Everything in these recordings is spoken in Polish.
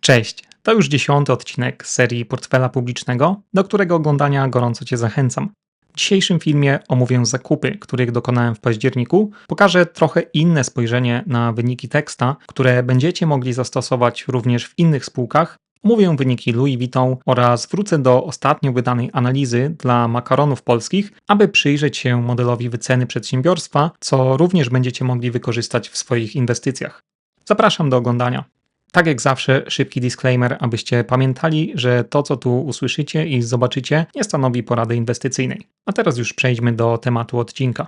Cześć, to już dziesiąty odcinek serii Portfela Publicznego, do którego oglądania gorąco Cię zachęcam. W dzisiejszym filmie omówię zakupy, których dokonałem w październiku, pokażę trochę inne spojrzenie na wyniki teksta, które będziecie mogli zastosować również w innych spółkach, omówię wyniki Louis Vuitton oraz wrócę do ostatnio wydanej analizy dla makaronów polskich, aby przyjrzeć się modelowi wyceny przedsiębiorstwa, co również będziecie mogli wykorzystać w swoich inwestycjach. Zapraszam do oglądania. Tak jak zawsze, szybki disclaimer, abyście pamiętali, że to, co tu usłyszycie i zobaczycie, nie stanowi porady inwestycyjnej. A teraz już przejdźmy do tematu odcinka.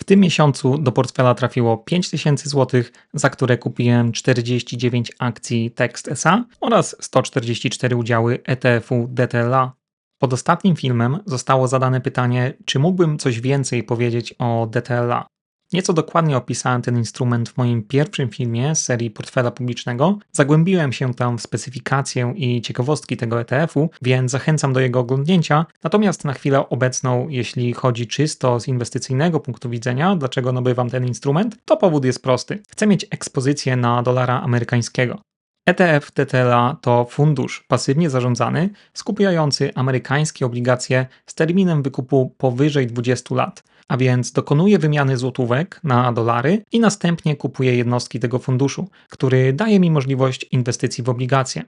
W tym miesiącu do portfela trafiło 5000 zł, za które kupiłem 49 akcji Text SA oraz 144 udziały ETF-u DTLA. Pod ostatnim filmem zostało zadane pytanie, czy mógłbym coś więcej powiedzieć o DTLA. Nieco dokładnie opisałem ten instrument w moim pierwszym filmie z serii Portfela Publicznego. Zagłębiłem się tam w specyfikację i ciekawostki tego ETF-u, więc zachęcam do jego oglądnięcia. Natomiast na chwilę obecną, jeśli chodzi czysto z inwestycyjnego punktu widzenia, dlaczego nabywam ten instrument, to powód jest prosty. Chcę mieć ekspozycję na dolara amerykańskiego. ETF TTLA to fundusz pasywnie zarządzany, skupiający amerykańskie obligacje z terminem wykupu powyżej 20 lat a więc dokonuje wymiany złotówek na dolary i następnie kupuje jednostki tego funduszu, który daje mi możliwość inwestycji w obligacje.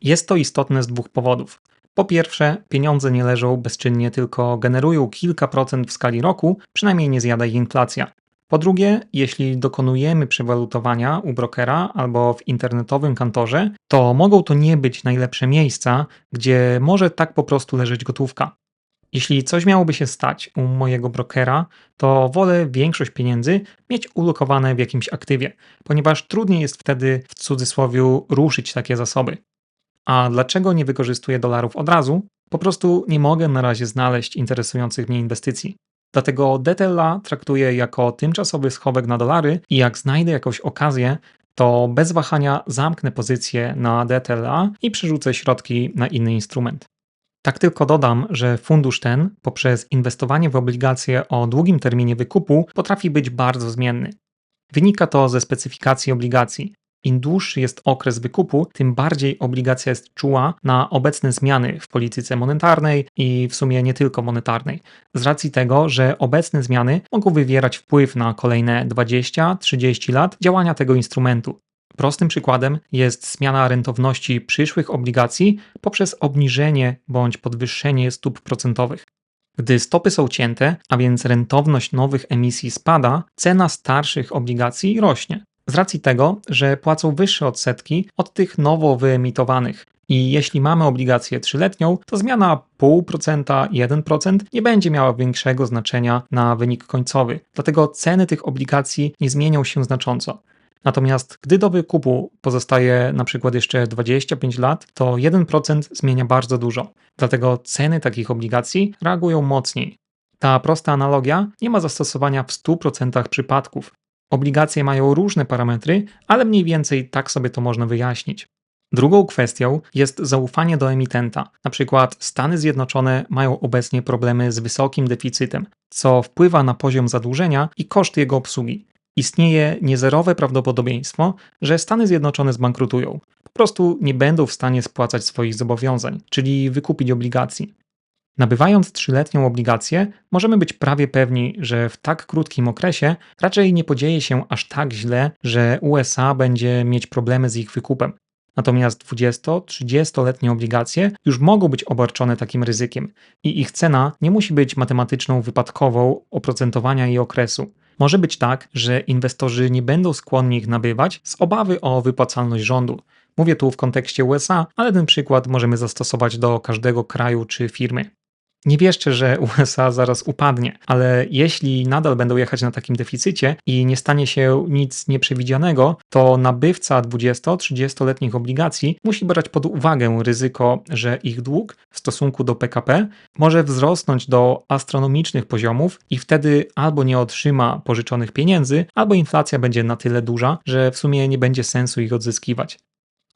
Jest to istotne z dwóch powodów. Po pierwsze, pieniądze nie leżą bezczynnie, tylko generują kilka procent w skali roku, przynajmniej nie zjada ich inflacja. Po drugie, jeśli dokonujemy przewalutowania u brokera albo w internetowym kantorze, to mogą to nie być najlepsze miejsca, gdzie może tak po prostu leżeć gotówka. Jeśli coś miałoby się stać u mojego brokera, to wolę większość pieniędzy mieć ulokowane w jakimś aktywie, ponieważ trudniej jest wtedy w cudzysłowie ruszyć takie zasoby. A dlaczego nie wykorzystuję dolarów od razu? Po prostu nie mogę na razie znaleźć interesujących mnie inwestycji. Dlatego DTLA traktuję jako tymczasowy schowek na dolary i jak znajdę jakąś okazję, to bez wahania zamknę pozycję na DTLA i przerzucę środki na inny instrument. Tak tylko dodam, że fundusz ten poprzez inwestowanie w obligacje o długim terminie wykupu potrafi być bardzo zmienny. Wynika to ze specyfikacji obligacji. Im dłuższy jest okres wykupu, tym bardziej obligacja jest czuła na obecne zmiany w polityce monetarnej i w sumie nie tylko monetarnej, z racji tego, że obecne zmiany mogą wywierać wpływ na kolejne 20-30 lat działania tego instrumentu. Prostym przykładem jest zmiana rentowności przyszłych obligacji poprzez obniżenie bądź podwyższenie stóp procentowych. Gdy stopy są cięte, a więc rentowność nowych emisji spada, cena starszych obligacji rośnie. Z racji tego, że płacą wyższe odsetki od tych nowo wyemitowanych. I jeśli mamy obligację trzyletnią, to zmiana 0,5%, 1% nie będzie miała większego znaczenia na wynik końcowy. Dlatego ceny tych obligacji nie zmienią się znacząco. Natomiast gdy do wykupu pozostaje na przykład jeszcze 25 lat, to 1% zmienia bardzo dużo. Dlatego ceny takich obligacji reagują mocniej. Ta prosta analogia nie ma zastosowania w 100% przypadków. Obligacje mają różne parametry, ale mniej więcej tak sobie to można wyjaśnić. Drugą kwestią jest zaufanie do emitenta. Na przykład Stany Zjednoczone mają obecnie problemy z wysokim deficytem, co wpływa na poziom zadłużenia i koszt jego obsługi istnieje niezerowe prawdopodobieństwo, że Stany Zjednoczone zbankrutują. Po prostu nie będą w stanie spłacać swoich zobowiązań, czyli wykupić obligacji. Nabywając trzyletnią obligację, możemy być prawie pewni, że w tak krótkim okresie raczej nie podzieje się aż tak źle, że USA będzie mieć problemy z ich wykupem. Natomiast 20-30-letnie obligacje już mogą być obarczone takim ryzykiem i ich cena nie musi być matematyczną wypadkową oprocentowania i okresu. Może być tak, że inwestorzy nie będą skłonni ich nabywać z obawy o wypłacalność rządu. Mówię tu w kontekście USA, ale ten przykład możemy zastosować do każdego kraju czy firmy. Nie wierzcie, że USA zaraz upadnie, ale jeśli nadal będą jechać na takim deficycie i nie stanie się nic nieprzewidzianego, to nabywca 20-30-letnich obligacji musi brać pod uwagę ryzyko, że ich dług w stosunku do PKP może wzrosnąć do astronomicznych poziomów i wtedy albo nie otrzyma pożyczonych pieniędzy, albo inflacja będzie na tyle duża, że w sumie nie będzie sensu ich odzyskiwać.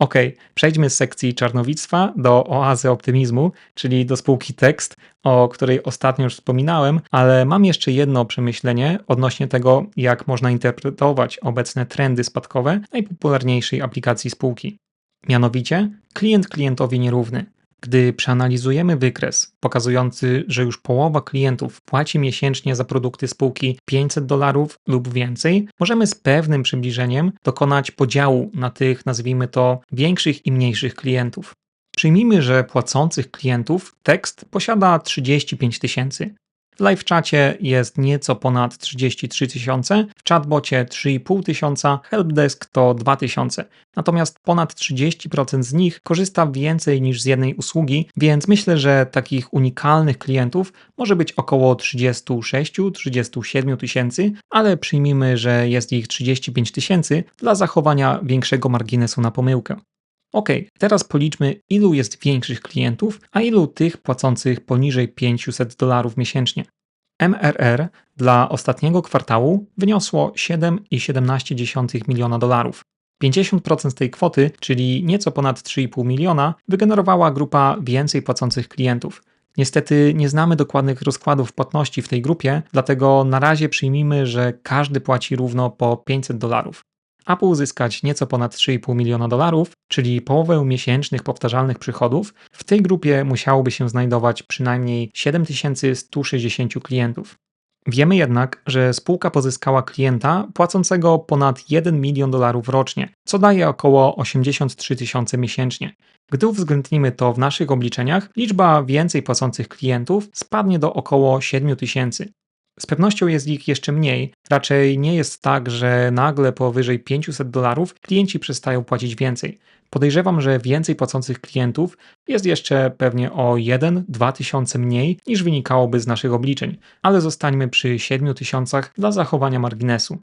Ok, przejdźmy z sekcji czarnowictwa do oazy optymizmu, czyli do spółki Tekst, o której ostatnio już wspominałem, ale mam jeszcze jedno przemyślenie odnośnie tego, jak można interpretować obecne trendy spadkowe najpopularniejszej aplikacji spółki. Mianowicie klient klientowi nierówny. Gdy przeanalizujemy wykres pokazujący, że już połowa klientów płaci miesięcznie za produkty spółki 500 dolarów lub więcej, możemy z pewnym przybliżeniem dokonać podziału na tych, nazwijmy to, większych i mniejszych klientów. Przyjmijmy, że płacących klientów tekst posiada 35 tysięcy, w live czacie jest nieco ponad 33 tysiące, w chatbocie 3,5 tysiąca, helpdesk to 2 tysiące. Natomiast ponad 30% z nich korzysta więcej niż z jednej usługi, więc myślę, że takich unikalnych klientów może być około 36-37 tysięcy, ale przyjmijmy, że jest ich 35 tysięcy dla zachowania większego marginesu na pomyłkę. Ok, teraz policzmy, ilu jest większych klientów, a ilu tych płacących poniżej 500 dolarów miesięcznie. MRR dla ostatniego kwartału wyniosło 7,17 miliona dolarów. 50% tej kwoty, czyli nieco ponad 3,5 miliona, wygenerowała grupa więcej płacących klientów. Niestety nie znamy dokładnych rozkładów płatności w tej grupie, dlatego na razie przyjmijmy, że każdy płaci równo po 500 dolarów. Aby uzyskać nieco ponad 3,5 miliona dolarów, czyli połowę miesięcznych powtarzalnych przychodów, w tej grupie musiałoby się znajdować przynajmniej 7160 klientów. Wiemy jednak, że spółka pozyskała klienta płacącego ponad 1 milion dolarów rocznie, co daje około 83 tysiące miesięcznie. Gdy uwzględnimy to w naszych obliczeniach, liczba więcej płacących klientów spadnie do około 7 tysięcy. Z pewnością jest ich jeszcze mniej. Raczej nie jest tak, że nagle powyżej 500 dolarów klienci przestają płacić więcej. Podejrzewam, że więcej płacących klientów jest jeszcze pewnie o 1-2 tysiące mniej niż wynikałoby z naszych obliczeń, ale zostańmy przy 7 tysiącach dla zachowania marginesu.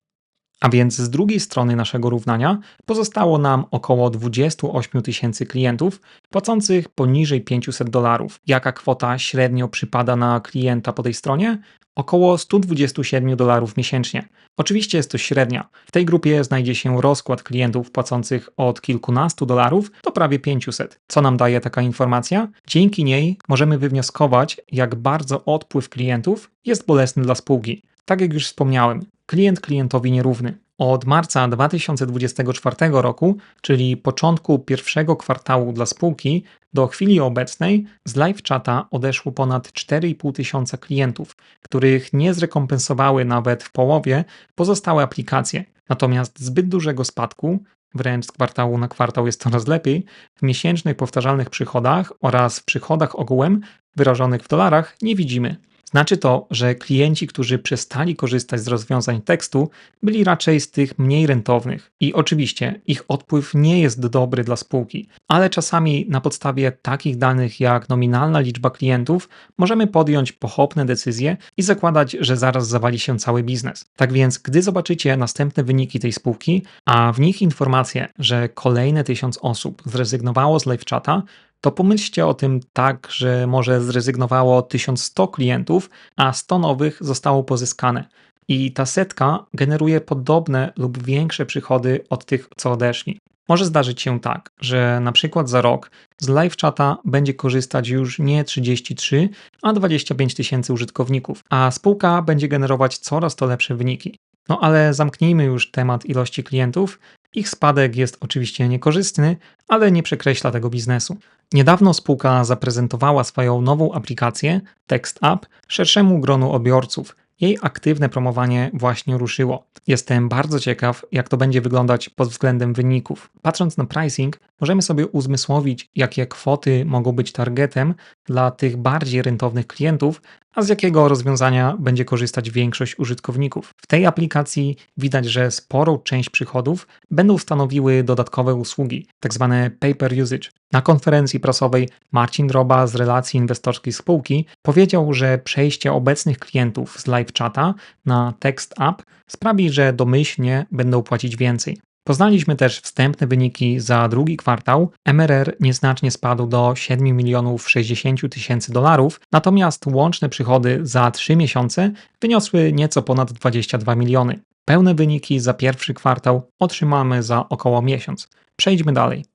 A więc z drugiej strony naszego równania pozostało nam około 28 tysięcy klientów płacących poniżej 500 dolarów. Jaka kwota średnio przypada na klienta po tej stronie? Około 127 dolarów miesięcznie. Oczywiście jest to średnia. W tej grupie znajdzie się rozkład klientów płacących od kilkunastu dolarów do prawie 500. Co nam daje taka informacja? Dzięki niej możemy wywnioskować, jak bardzo odpływ klientów jest bolesny dla spółki. Tak jak już wspomniałem, klient klientowi nierówny. Od marca 2024 roku, czyli początku pierwszego kwartału dla spółki, do chwili obecnej z live chata odeszło ponad 4,5 tysiąca klientów, których nie zrekompensowały nawet w połowie pozostałe aplikacje. Natomiast zbyt dużego spadku, wręcz z kwartału na kwartał jest coraz lepiej, w miesięcznych powtarzalnych przychodach oraz w przychodach ogółem wyrażonych w dolarach nie widzimy. Znaczy to, że klienci, którzy przestali korzystać z rozwiązań tekstu, byli raczej z tych mniej rentownych. I oczywiście ich odpływ nie jest dobry dla spółki, ale czasami na podstawie takich danych jak nominalna liczba klientów możemy podjąć pochopne decyzje i zakładać, że zaraz zawali się cały biznes. Tak więc, gdy zobaczycie następne wyniki tej spółki, a w nich informacje, że kolejne tysiąc osób zrezygnowało z live chata, to pomyślcie o tym tak, że może zrezygnowało 1100 klientów, a 100 nowych zostało pozyskane. I ta setka generuje podobne lub większe przychody od tych, co odeszli. Może zdarzyć się tak, że na przykład za rok z live chata będzie korzystać już nie 33, a 25 tysięcy użytkowników, a spółka będzie generować coraz to lepsze wyniki. No ale zamknijmy już temat ilości klientów. Ich spadek jest oczywiście niekorzystny, ale nie przekreśla tego biznesu. Niedawno spółka zaprezentowała swoją nową aplikację Text App szerszemu gronu odbiorców. Jej aktywne promowanie właśnie ruszyło. Jestem bardzo ciekaw, jak to będzie wyglądać pod względem wyników. Patrząc na pricing, możemy sobie uzmysłowić, jakie kwoty mogą być targetem dla tych bardziej rentownych klientów, a z jakiego rozwiązania będzie korzystać większość użytkowników. W tej aplikacji widać, że sporą część przychodów będą stanowiły dodatkowe usługi, tzw. Tak pay per usage. Na konferencji prasowej Marcin Droba z relacji inwestorskiej spółki powiedział, że przejście obecnych klientów z live chata na text app sprawi, że domyślnie będą płacić więcej. Poznaliśmy też wstępne wyniki za drugi kwartał. MRR nieznacznie spadł do 7 milionów 60 tysięcy dolarów, natomiast łączne przychody za 3 miesiące wyniosły nieco ponad 22 miliony. Pełne wyniki za pierwszy kwartał otrzymamy za około miesiąc. Przejdźmy dalej.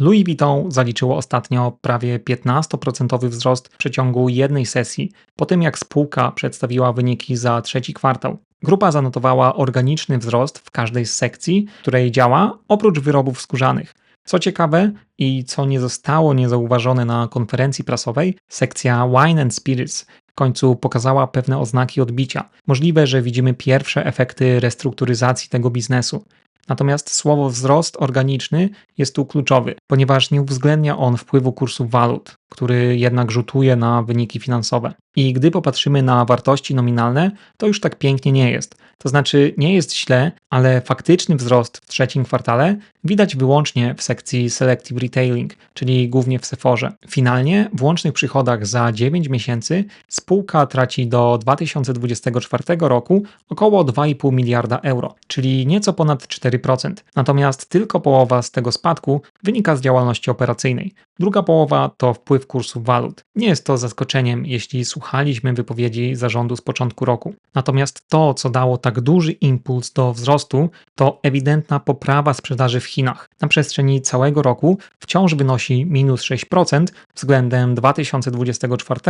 Louis Vuitton zaliczyło ostatnio prawie 15% wzrost w przeciągu jednej sesji, po tym jak spółka przedstawiła wyniki za trzeci kwartał. Grupa zanotowała organiczny wzrost w każdej z sekcji, której działa, oprócz wyrobów skórzanych. Co ciekawe i co nie zostało niezauważone na konferencji prasowej, sekcja Wine and Spirits w końcu pokazała pewne oznaki odbicia. Możliwe, że widzimy pierwsze efekty restrukturyzacji tego biznesu. Natomiast słowo wzrost organiczny jest tu kluczowy, ponieważ nie uwzględnia on wpływu kursu walut, który jednak rzutuje na wyniki finansowe. I gdy popatrzymy na wartości nominalne, to już tak pięknie nie jest. To znaczy, nie jest źle, ale faktyczny wzrost w trzecim kwartale widać wyłącznie w sekcji Selective Retailing, czyli głównie w Sephorze. Finalnie w łącznych przychodach za 9 miesięcy spółka traci do 2024 roku około 2,5 miliarda euro, czyli nieco ponad 4%. Natomiast tylko połowa z tego spadku wynika z działalności operacyjnej. Druga połowa to wpływ kursu walut. Nie jest to zaskoczeniem, jeśli słuchaliśmy wypowiedzi zarządu z początku roku. Natomiast to, co dało tak duży impuls do wzrostu, to ewidentna poprawa sprzedaży w Chinach. Na przestrzeni całego roku wciąż wynosi minus 6% względem 2024,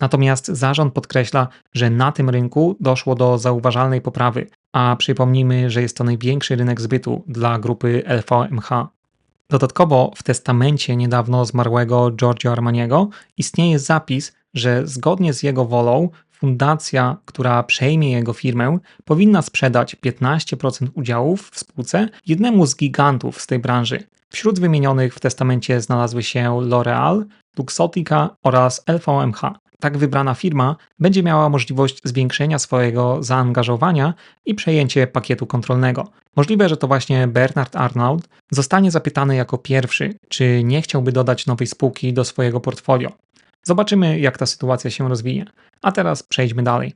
natomiast zarząd podkreśla, że na tym rynku doszło do zauważalnej poprawy, a przypomnijmy, że jest to największy rynek zbytu dla grupy LVMH. Dodatkowo w testamencie niedawno zmarłego Giorgio Armaniego istnieje zapis, że zgodnie z jego wolą fundacja, która przejmie jego firmę, powinna sprzedać 15% udziałów w spółce jednemu z gigantów z tej branży. Wśród wymienionych w testamencie znalazły się L'Oreal, Luxottica oraz LVMH. Tak wybrana firma będzie miała możliwość zwiększenia swojego zaangażowania i przejęcie pakietu kontrolnego. Możliwe, że to właśnie Bernard Arnault zostanie zapytany jako pierwszy, czy nie chciałby dodać nowej spółki do swojego portfolio. Zobaczymy, jak ta sytuacja się rozwinie. A teraz przejdźmy dalej.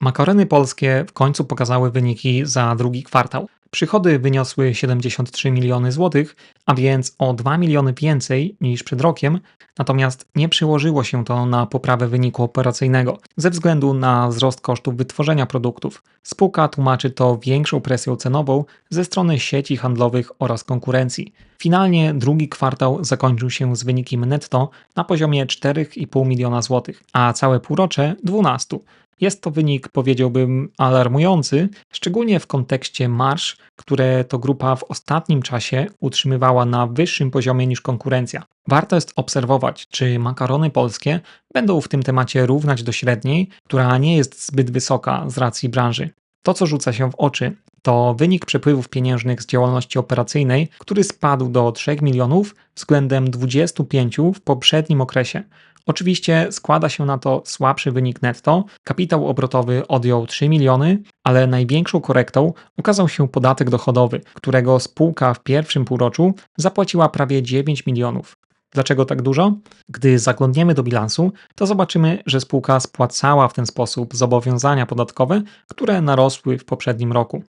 Makareny polskie w końcu pokazały wyniki za drugi kwartał. Przychody wyniosły 73 miliony złotych, a więc o 2 miliony więcej niż przed rokiem, natomiast nie przyłożyło się to na poprawę wyniku operacyjnego ze względu na wzrost kosztów wytworzenia produktów. Spółka tłumaczy to większą presją cenową ze strony sieci handlowych oraz konkurencji. Finalnie drugi kwartał zakończył się z wynikiem netto na poziomie 4,5 miliona złotych, a całe półrocze 12. Jest to wynik, powiedziałbym, alarmujący, szczególnie w kontekście marsz, które to grupa w ostatnim czasie utrzymywała na wyższym poziomie niż konkurencja. Warto jest obserwować, czy makarony polskie będą w tym temacie równać do średniej, która nie jest zbyt wysoka z racji branży. To, co rzuca się w oczy, to wynik przepływów pieniężnych z działalności operacyjnej, który spadł do 3 milionów względem 25 w poprzednim okresie. Oczywiście składa się na to słabszy wynik netto. Kapitał obrotowy odjął 3 miliony, ale największą korektą okazał się podatek dochodowy, którego spółka w pierwszym półroczu zapłaciła prawie 9 milionów. Dlaczego tak dużo? Gdy zaglądniemy do bilansu, to zobaczymy, że spółka spłacała w ten sposób zobowiązania podatkowe, które narosły w poprzednim roku.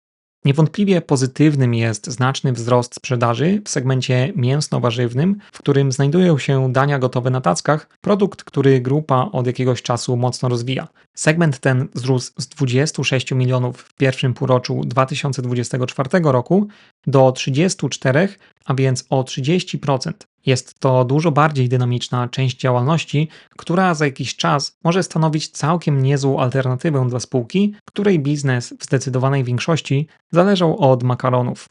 Niewątpliwie pozytywnym jest znaczny wzrost sprzedaży w segmencie mięsno-warzywnym, w którym znajdują się dania gotowe na tackach, produkt, który grupa od jakiegoś czasu mocno rozwija. Segment ten wzrósł z 26 milionów w pierwszym półroczu 2024 roku do 34, a więc o 30%. Jest to dużo bardziej dynamiczna część działalności, która za jakiś czas może stanowić całkiem niezłą alternatywę dla spółki, której biznes w zdecydowanej większości zależał od makaronów.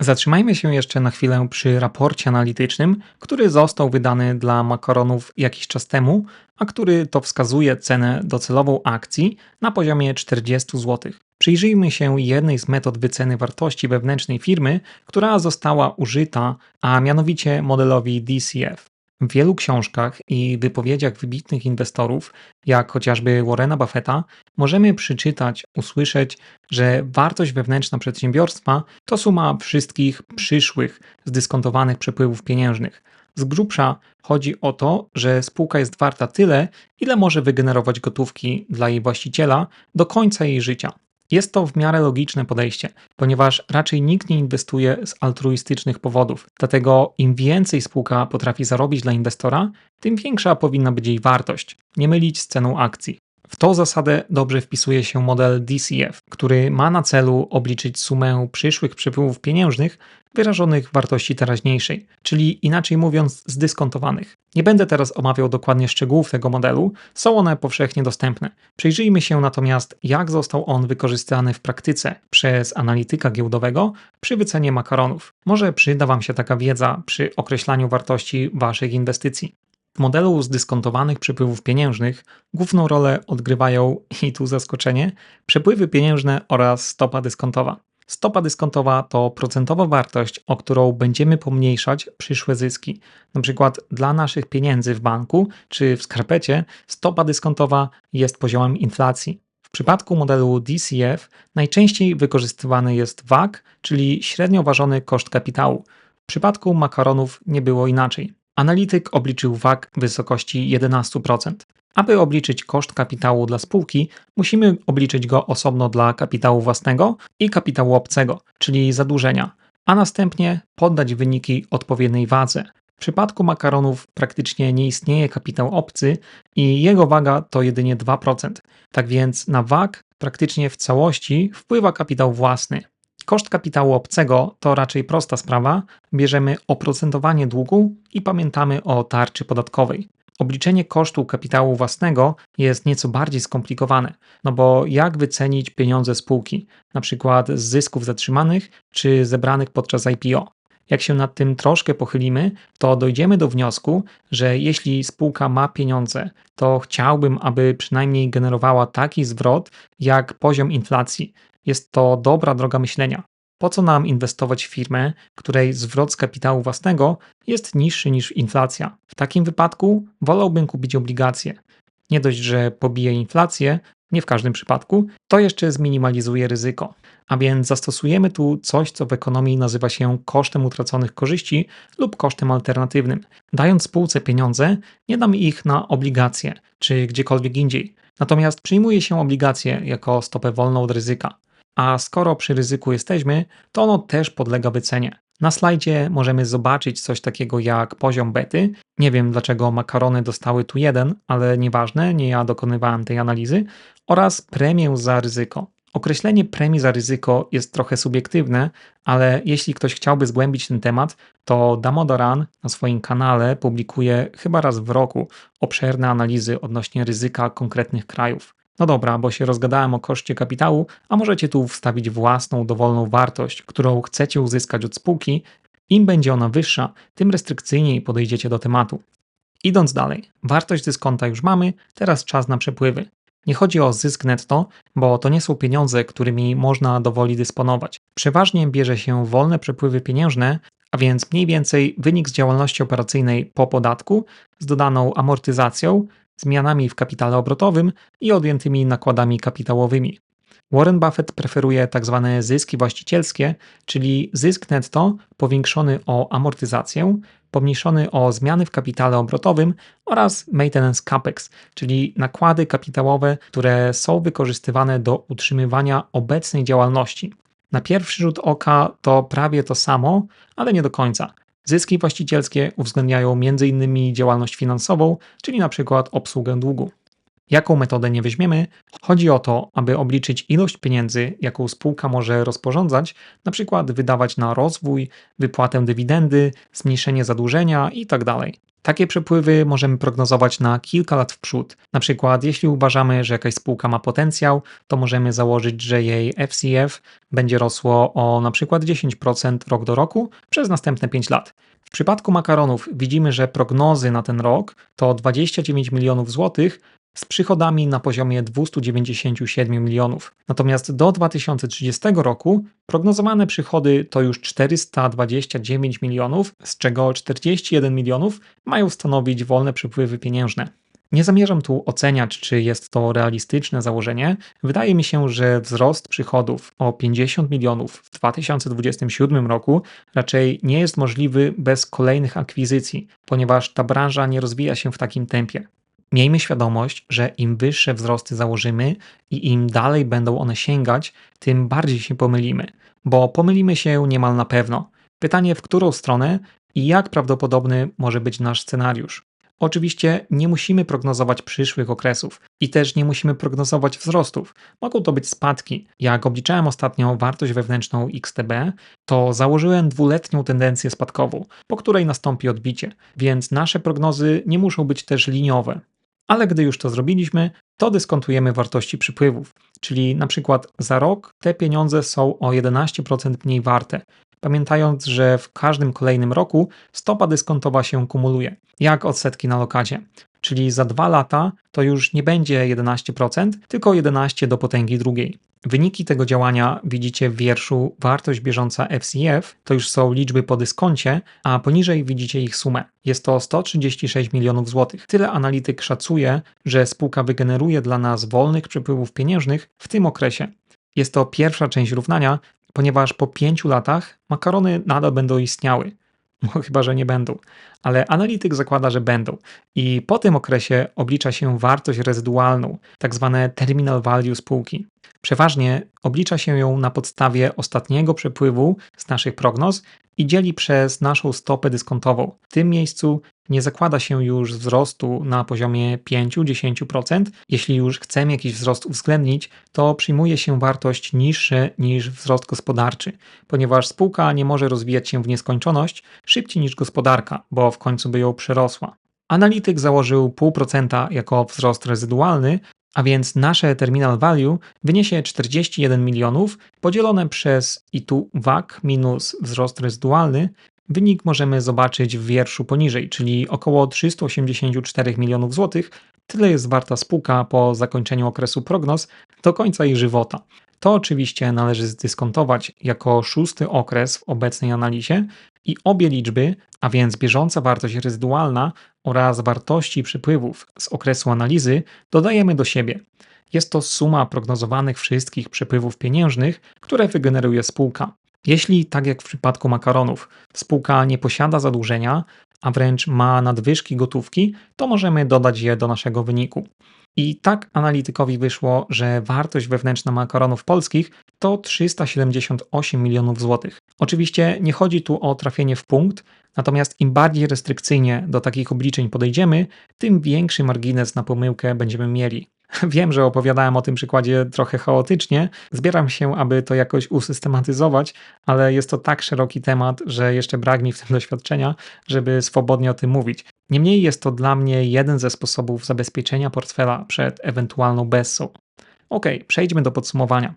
Zatrzymajmy się jeszcze na chwilę przy raporcie analitycznym, który został wydany dla makaronów jakiś czas temu, a który to wskazuje cenę docelową akcji na poziomie 40 zł. Przyjrzyjmy się jednej z metod wyceny wartości wewnętrznej firmy, która została użyta, a mianowicie modelowi DCF. W wielu książkach i wypowiedziach wybitnych inwestorów, jak chociażby Warrena Buffetta, możemy przeczytać, usłyszeć, że wartość wewnętrzna przedsiębiorstwa to suma wszystkich przyszłych zdyskontowanych przepływów pieniężnych. Z grubsza chodzi o to, że spółka jest warta tyle, ile może wygenerować gotówki dla jej właściciela do końca jej życia. Jest to w miarę logiczne podejście, ponieważ raczej nikt nie inwestuje z altruistycznych powodów. Dlatego im więcej spółka potrafi zarobić dla inwestora, tym większa powinna być jej wartość. Nie mylić z ceną akcji. W tą zasadę dobrze wpisuje się model DCF, który ma na celu obliczyć sumę przyszłych przepływów pieniężnych wyrażonych w wartości teraźniejszej, czyli inaczej mówiąc zdyskontowanych. Nie będę teraz omawiał dokładnie szczegółów tego modelu, są one powszechnie dostępne. Przyjrzyjmy się natomiast, jak został on wykorzystany w praktyce przez analityka giełdowego przy wycenie makaronów. Może przyda Wam się taka wiedza przy określaniu wartości Waszych inwestycji. W modelu zdyskontowanych przepływów pieniężnych główną rolę odgrywają, i tu zaskoczenie, przepływy pieniężne oraz stopa dyskontowa. Stopa dyskontowa to procentowa wartość, o którą będziemy pomniejszać przyszłe zyski. Na przykład dla naszych pieniędzy w banku czy w skarpecie stopa dyskontowa jest poziomem inflacji. W przypadku modelu DCF najczęściej wykorzystywany jest WAC, czyli średnio ważony koszt kapitału. W przypadku makaronów nie było inaczej. Analityk obliczył WAC w wysokości 11%. Aby obliczyć koszt kapitału dla spółki, musimy obliczyć go osobno dla kapitału własnego i kapitału obcego, czyli zadłużenia, a następnie poddać wyniki odpowiedniej wadze. W przypadku makaronów praktycznie nie istnieje kapitał obcy i jego waga to jedynie 2%. Tak więc na WAG praktycznie w całości wpływa kapitał własny. Koszt kapitału obcego to raczej prosta sprawa. Bierzemy oprocentowanie długu i pamiętamy o tarczy podatkowej. Obliczenie kosztu kapitału własnego jest nieco bardziej skomplikowane, no bo jak wycenić pieniądze spółki, przykład z zysków zatrzymanych czy zebranych podczas IPO? Jak się nad tym troszkę pochylimy, to dojdziemy do wniosku, że jeśli spółka ma pieniądze, to chciałbym, aby przynajmniej generowała taki zwrot jak poziom inflacji. Jest to dobra droga myślenia. Po co nam inwestować w firmę, której zwrot z kapitału własnego jest niższy niż inflacja? W takim wypadku wolałbym kupić obligacje. Nie dość, że pobije inflację, nie w każdym przypadku, to jeszcze zminimalizuje ryzyko. A więc zastosujemy tu coś, co w ekonomii nazywa się kosztem utraconych korzyści lub kosztem alternatywnym. Dając spółce pieniądze, nie dam ich na obligacje czy gdziekolwiek indziej. Natomiast przyjmuje się obligacje jako stopę wolną od ryzyka. A skoro przy ryzyku jesteśmy, to ono też podlega wycenie. Na slajdzie możemy zobaczyć coś takiego jak poziom bety. Nie wiem dlaczego makarony dostały tu jeden, ale nieważne, nie ja dokonywałem tej analizy. Oraz premię za ryzyko. Określenie premii za ryzyko jest trochę subiektywne, ale jeśli ktoś chciałby zgłębić ten temat, to Damodaran na swoim kanale publikuje chyba raz w roku obszerne analizy odnośnie ryzyka konkretnych krajów. No dobra, bo się rozgadałem o koszcie kapitału, a możecie tu wstawić własną dowolną wartość, którą chcecie uzyskać od spółki. Im będzie ona wyższa, tym restrykcyjniej podejdziecie do tematu. Idąc dalej, wartość dyskonta już mamy, teraz czas na przepływy. Nie chodzi o zysk netto, bo to nie są pieniądze, którymi można dowoli dysponować. Przeważnie bierze się wolne przepływy pieniężne, a więc mniej więcej wynik z działalności operacyjnej po podatku z dodaną amortyzacją, zmianami w kapitale obrotowym i odjętymi nakładami kapitałowymi. Warren Buffett preferuje tzw. Tak zyski właścicielskie, czyli zysk netto powiększony o amortyzację, pomniejszony o zmiany w kapitale obrotowym oraz maintenance capex, czyli nakłady kapitałowe, które są wykorzystywane do utrzymywania obecnej działalności. Na pierwszy rzut oka to prawie to samo, ale nie do końca. Zyski właścicielskie uwzględniają m.in. działalność finansową, czyli np. obsługę długu. Jaką metodę nie weźmiemy, chodzi o to, aby obliczyć ilość pieniędzy, jaką spółka może rozporządzać, np. wydawać na rozwój, wypłatę dywidendy, zmniejszenie zadłużenia itd. Tak Takie przepływy możemy prognozować na kilka lat w przód. Na przykład, jeśli uważamy, że jakaś spółka ma potencjał, to możemy założyć, że jej FCF będzie rosło o na przykład 10% rok do roku przez następne 5 lat. W przypadku makaronów widzimy, że prognozy na ten rok to 29 milionów złotych z przychodami na poziomie 297 milionów. Natomiast do 2030 roku prognozowane przychody to już 429 milionów, z czego 41 milionów mają stanowić wolne przepływy pieniężne. Nie zamierzam tu oceniać, czy jest to realistyczne założenie. Wydaje mi się, że wzrost przychodów o 50 milionów w 2027 roku raczej nie jest możliwy bez kolejnych akwizycji, ponieważ ta branża nie rozwija się w takim tempie. Miejmy świadomość, że im wyższe wzrosty założymy i im dalej będą one sięgać, tym bardziej się pomylimy, bo pomylimy się niemal na pewno. Pytanie, w którą stronę i jak prawdopodobny może być nasz scenariusz. Oczywiście nie musimy prognozować przyszłych okresów i też nie musimy prognozować wzrostów. Mogą to być spadki. Jak obliczałem ostatnio wartość wewnętrzną XTB, to założyłem dwuletnią tendencję spadkową, po której nastąpi odbicie, więc nasze prognozy nie muszą być też liniowe. Ale gdy już to zrobiliśmy, to dyskontujemy wartości przypływów, czyli na przykład za rok te pieniądze są o 11% mniej warte, pamiętając, że w każdym kolejnym roku stopa dyskontowa się kumuluje, jak odsetki na lokacie. Czyli za dwa lata to już nie będzie 11%, tylko 11 do potęgi drugiej. Wyniki tego działania widzicie w wierszu wartość bieżąca FCF, to już są liczby po dyskoncie, a poniżej widzicie ich sumę. Jest to 136 milionów złotych. Tyle analityk szacuje, że spółka wygeneruje dla nas wolnych przepływów pieniężnych w tym okresie. Jest to pierwsza część równania, ponieważ po pięciu latach makarony nadal będą istniały. No, chyba, że nie będą, ale analityk zakłada, że będą. I po tym okresie oblicza się wartość rezydualną, tak zwane terminal value spółki. Przeważnie oblicza się ją na podstawie ostatniego przepływu z naszych prognoz i dzieli przez naszą stopę dyskontową. W tym miejscu nie zakłada się już wzrostu na poziomie 5-10%. Jeśli już chcemy jakiś wzrost uwzględnić, to przyjmuje się wartość niższy niż wzrost gospodarczy, ponieważ spółka nie może rozwijać się w nieskończoność szybciej niż gospodarka, bo w końcu by ją przerosła. Analityk założył 0,5% jako wzrost rezydualny, a więc nasze terminal value wyniesie 41 milionów podzielone przez i tu WAC minus wzrost rezydualny. Wynik możemy zobaczyć w wierszu poniżej, czyli około 384 milionów złotych. Tyle jest warta spółka po zakończeniu okresu prognoz do końca jej żywota. To oczywiście należy zdyskontować jako szósty okres w obecnej analizie i obie liczby, a więc bieżąca wartość rezydualna oraz wartości przypływów z okresu analizy dodajemy do siebie. Jest to suma prognozowanych wszystkich przepływów pieniężnych, które wygeneruje spółka. Jeśli, tak jak w przypadku makaronów, spółka nie posiada zadłużenia, a wręcz ma nadwyżki gotówki, to możemy dodać je do naszego wyniku. I tak analitykowi wyszło, że wartość wewnętrzna makaronów polskich to 378 milionów złotych. Oczywiście nie chodzi tu o trafienie w punkt, natomiast im bardziej restrykcyjnie do takich obliczeń podejdziemy, tym większy margines na pomyłkę będziemy mieli. Wiem, że opowiadałem o tym przykładzie trochę chaotycznie. Zbieram się, aby to jakoś usystematyzować, ale jest to tak szeroki temat, że jeszcze brak mi w tym doświadczenia, żeby swobodnie o tym mówić. Niemniej jest to dla mnie jeden ze sposobów zabezpieczenia portfela przed ewentualną bessą. Ok, przejdźmy do podsumowania.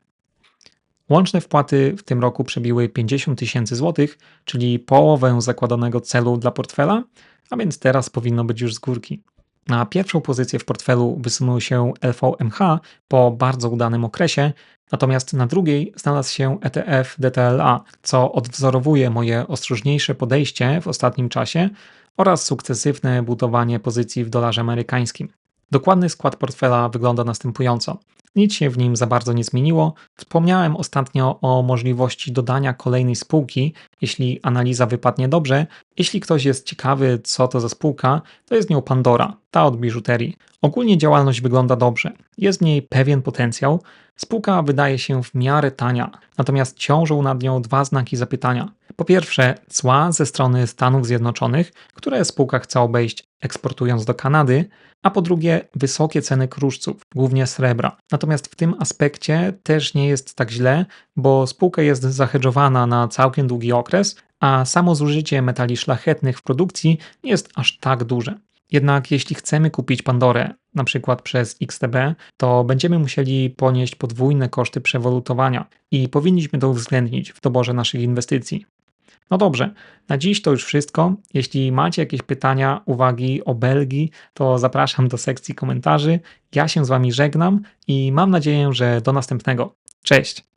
Łączne wpłaty w tym roku przebiły 50 tysięcy złotych, czyli połowę zakładanego celu dla portfela, a więc teraz powinno być już z górki. Na pierwszą pozycję w portfelu wysunął się LVMH po bardzo udanym okresie, natomiast na drugiej znalazł się ETF DTLA, co odwzorowuje moje ostrożniejsze podejście w ostatnim czasie oraz sukcesywne budowanie pozycji w dolarze amerykańskim. Dokładny skład portfela wygląda następująco. Nic się w nim za bardzo nie zmieniło. Wspomniałem ostatnio o możliwości dodania kolejnej spółki, jeśli analiza wypadnie dobrze. Jeśli ktoś jest ciekawy, co to za spółka, to jest nią Pandora, ta od biżuterii. Ogólnie działalność wygląda dobrze. Jest w niej pewien potencjał. Spółka wydaje się w miarę tania, natomiast ciążą nad nią dwa znaki zapytania. Po pierwsze, cła ze strony Stanów Zjednoczonych, które spółka chce obejść eksportując do Kanady, a po drugie wysokie ceny kruszców, głównie srebra. Natomiast w tym aspekcie też nie jest tak źle, bo spółka jest zahedżowana na całkiem długi okres, a samo zużycie metali szlachetnych w produkcji nie jest aż tak duże. Jednak jeśli chcemy kupić Pandorę, na przykład przez XTB, to będziemy musieli ponieść podwójne koszty przewalutowania i powinniśmy to uwzględnić w doborze naszych inwestycji. No dobrze, na dziś to już wszystko. Jeśli macie jakieś pytania, uwagi o Belgii, to zapraszam do sekcji komentarzy. Ja się z Wami żegnam i mam nadzieję, że do następnego. Cześć!